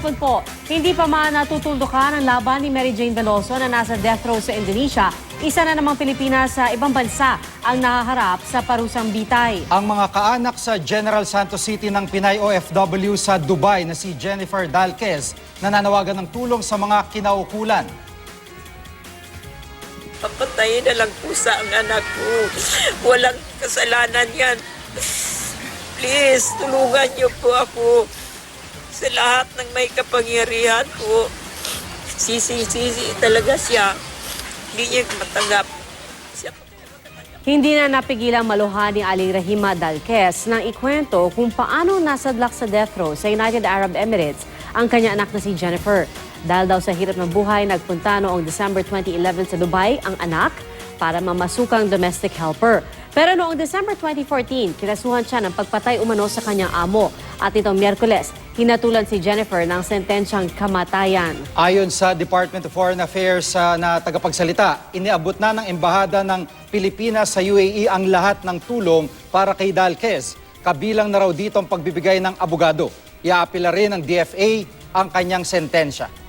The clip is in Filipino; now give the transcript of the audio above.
hapon po. Hindi pa man natutuldukan ang laban ni Mary Jane Veloso na nasa death row sa Indonesia. Isa na namang Pilipinas sa ibang bansa ang nahaharap sa parusang bitay. Ang mga kaanak sa General Santos City ng Pinay OFW sa Dubai na si Jennifer Dalquez nananawagan ng tulong sa mga kinaukulan. Papatayin na lang po sa ang anak ko. Walang kasalanan yan. Please, tulungan niyo po ako sa lahat ng may kapangyarihan po. Sisi-sisi talaga siya. Hindi niya matanggap. Siya Hindi na napigilang maluha ni Aling Rahima Dalquez nang ikwento kung paano nasadlak sa death row sa United Arab Emirates ang kanya anak na si Jennifer. Dahil daw sa hirap ng buhay, nagpunta noong December 2011 sa Dubai ang anak para mamasukang domestic helper. Pero noong December 2014, kinasuhan siya ng pagpatay umano sa kanyang amo. At itong Miyerkules, hinatulan si Jennifer ng sentensyang kamatayan. Ayon sa Department of Foreign Affairs ah, na tagapagsalita, iniabot na ng Embahada ng Pilipinas sa UAE ang lahat ng tulong para kay Dalquez. Kabilang na raw dito ang pagbibigay ng abogado. Iaapila rin ng DFA ang kanyang sentensya.